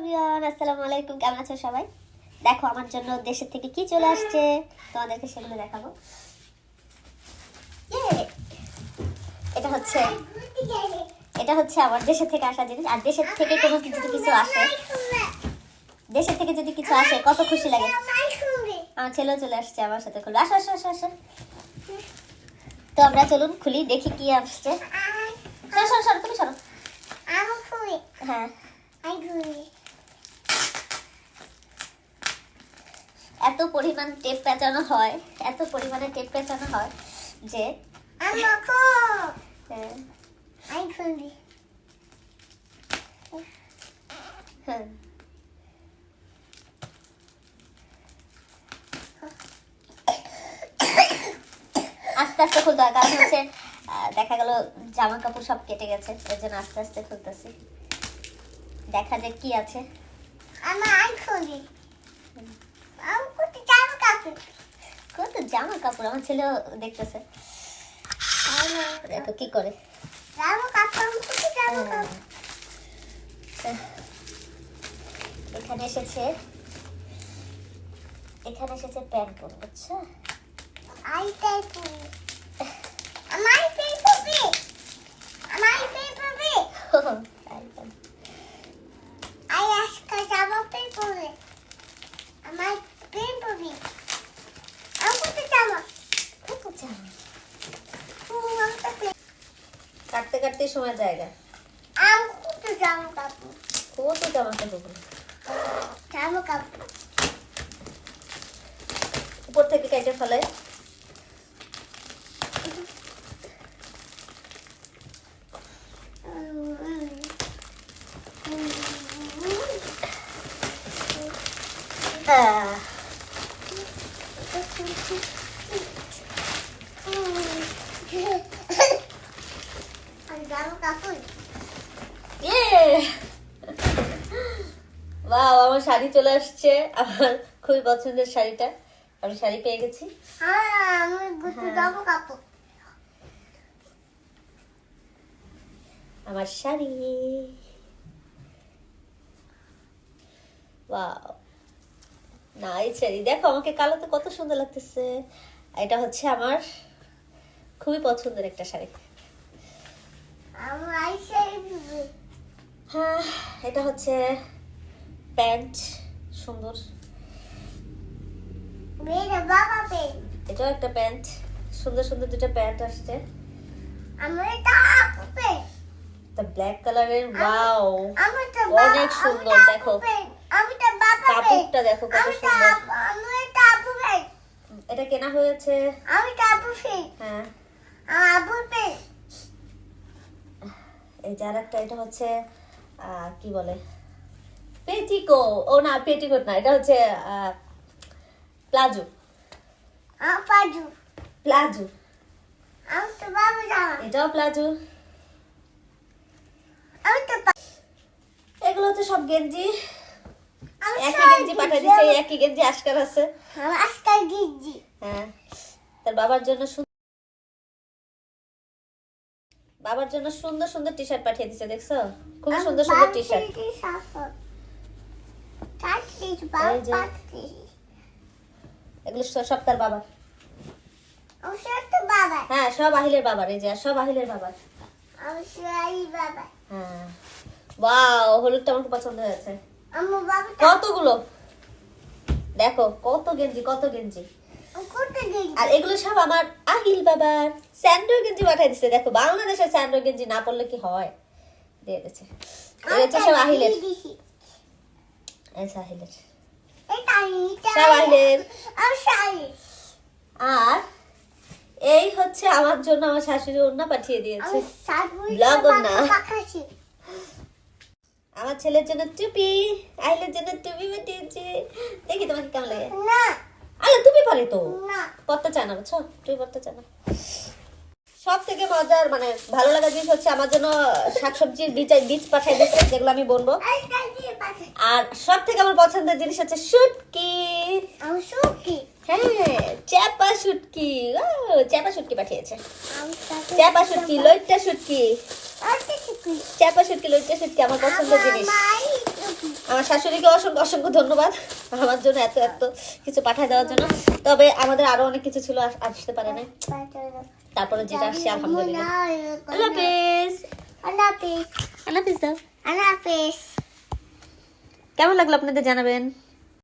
Everyone আসসালামু আলাইকুম কেমন আছো সবাই? দেখো আমার জন্য দেশের থেকে কি চলে আসছে? তোমাদেরকে সেগুলো দেখাবো। Yay! এটা হচ্ছে এটা হচ্ছে আমার দেশের থেকে আসা জিনিস। আর দেশের থেকে কোনো কিছু কিছু আসে দেশের থেকে যদি কিছু আসে কত খুশি লাগে। আমার ছেলেও চলে আসছে আমার সাথে খুলে আসো আসো আসো আসো। তো আমরা চলুন খুলি দেখি কি আসছে। সরো সরো সরো তুমি সরো। হ্যাঁ। এত পরিমাণ টেপ পেঁচানো হয় এত পরিমাণে টেপ পেঁচানো হয় যে হ্যাঁ, হ্যাঁ। আস্তে আস্তে খুলতে হয় কারণ হচ্ছে দেখা গেল জামা কাপড় সব কেটে গেছে এর জন্য আস্তে আস্তে খুলতেছি। দেখা যাক কি আছে। কত জামা কাপড়। আমার ছেলেও দেখতেছে। দেখো কি করে। এখানে এসেছে এখানে এসেছে প্যান্ট পর বুঝছ? তাই তো। আমার প্রেম পাবি আমি কোথায় যাব কত জামা তুমি আমাকে প্রেম কাটতে কাটতে সময় জায়গা আমি কোথায় যাব কাপড়? কত জামা কাপড়? যাব কাপড়। উপর থেকে কেটে ফেলায় আহ, আমি যাব কাপড় ইয়ে! বাহ আমার শাড়ি চলে আসছে। আমার খুবই পছন্দের শাড়িটা। আমি শাড়ি পেয়ে গেছি। হ্যাঁ কাপড়। আমার শাড়ি। Wow nice sari. দেখো আমাকে কালোতে কত সুন্দর লাগতেছে। এটা হচ্ছে আমার খুবই পছন্দের একটা শাড়ি। হ্যাঁ এটা হচ্ছে প্যান্ট সুন্দর। এটাও একটা প্যান্ট সুন্দর সুন্দর দুটো প্যান্ট আসছে। তা ব্ল্যাক কালারের ওয়াও অনেক সুন্দর, দেখো। কাপড়টা দেখো কত সুন্দর। এটা কেনা হয়েছে? আমি আপু হ্যাঁ। যে আরেকটা এটা হচ্ছে কি বলে? পেটিকো ও না পেটিকোট না এটা হচ্ছে প্লাজো প্লাজো বাবা জামা। এটাও প্লাজো এগুলো হচ্ছে সব গেঞ্জি। একই গেঞ্জি পাঠিয়ে এই একই গেঞ্জি আজকাল আছে। আজকাল হ্যাঁ তার বাবার জন্য বাবার জন্য সুন্দর সুন্দর টি শার্ট পাঠিয়ে দিছে দেখছ? খুব সুন্দর সুন্দর টি শার্ট এগুলো সব- তার বাবার। হ্যাঁ সব আহিলের বাবার এই যে সব আহিলের বাবার। হ্যাঁ। ওয়াও হলুদটা আমার খুব পছন্দ হয়েছে। কতগুলো? দেখো কত গেঞ্জি কত গেঞ্জি। আর এগুলো সব আমার আহিল বাবার। স্যান্ডো গেঞ্জি পাঠিয়ে দিচ্ছে দেখো স্যান্ডো গেঞ্জি না পড়লে কি হয়? দিয়ে দিচ্ছে এটা সব আহিলের। এই আহিলের। সব আহিলের। আর এই হচ্ছে আমার জন্য আমার শাশুড়ি অন্য পাঠিয়ে দিয়েছে। ব্লগ। আমার ছেলের জন্য টুপি আহিলের জন্য টুপি পাঠিয়েছে। দেখি তোমাকে কেমন লাগে। না। আরে টুপি পরে তো। পড়তে চায় না বুঝছ? টুপি পড়তে চায় না। সব থেকে মজার মানে ভালো লাগার জিনিস হচ্ছে আমার জন্য শাকসবজির বীজ বীজ পাঠিয়ে দিচ্ছে যেগুলো আমি পাঠাই আর সব থেকে আমার পছন্দের জিনিস হচ্ছে শুটকি। হ্যাঁ চ্যাপা শুটকি। ও চ্যাপা শুটকি পাঠিয়েছে। চ্যাপা শুটকি লইট্টা শুটকি। চ্যাপা শুটকি লইট্টা শুটকি আমার পছন্দের জিনিস। আমার শাশুড়িকে অসংখ্য অসংখ্য ধন্যবাদ আমার জন্য এত এত কিছু পাঠায় দেওয়ার জন্য। তবে আমাদের আরও অনেক কিছু ছিল আসতে পারে না তারপরে যেটা আসছে আলহামদুলিল্লাহ। আল্লাহ হাফেজ। আল্লাহ হাফিজ। আল্লাহ হাফেজ দাও। আল্লাহ হাফেজ। কেমন লাগল আপনাদের জানাবেন?